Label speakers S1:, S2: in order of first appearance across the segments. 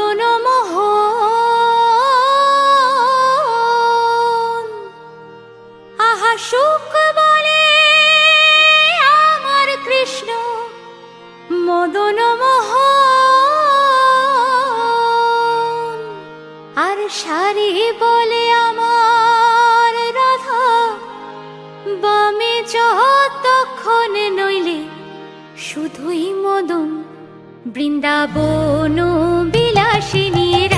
S1: নূতন মোহ কৃষ্ণ আর আমার রাধা যতক্ষণ নইলে শুধুই মদন বৃন্দাবন 是你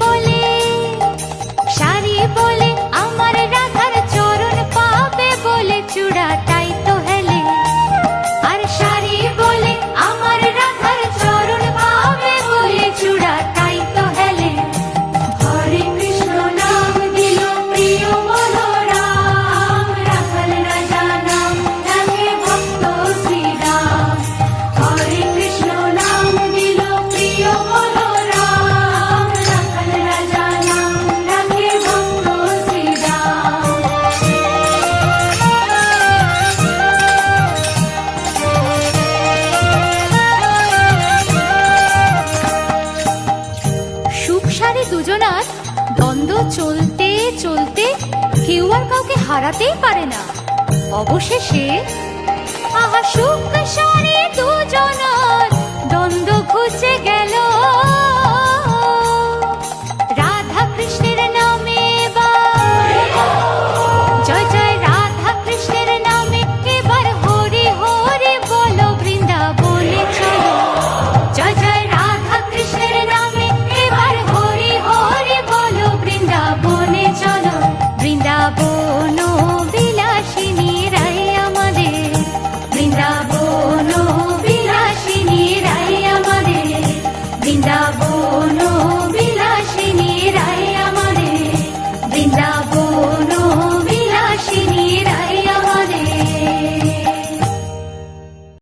S1: বলে রবীন্দ্রনাথ, দ্বন্দ্ব চলতে চলতে কেউ আর কাউকে হারাতেই পারে না। অবশেষে আহা সুখ সারে দুজনার দ্বন্দ্ব ঘুচে গেল। Oh.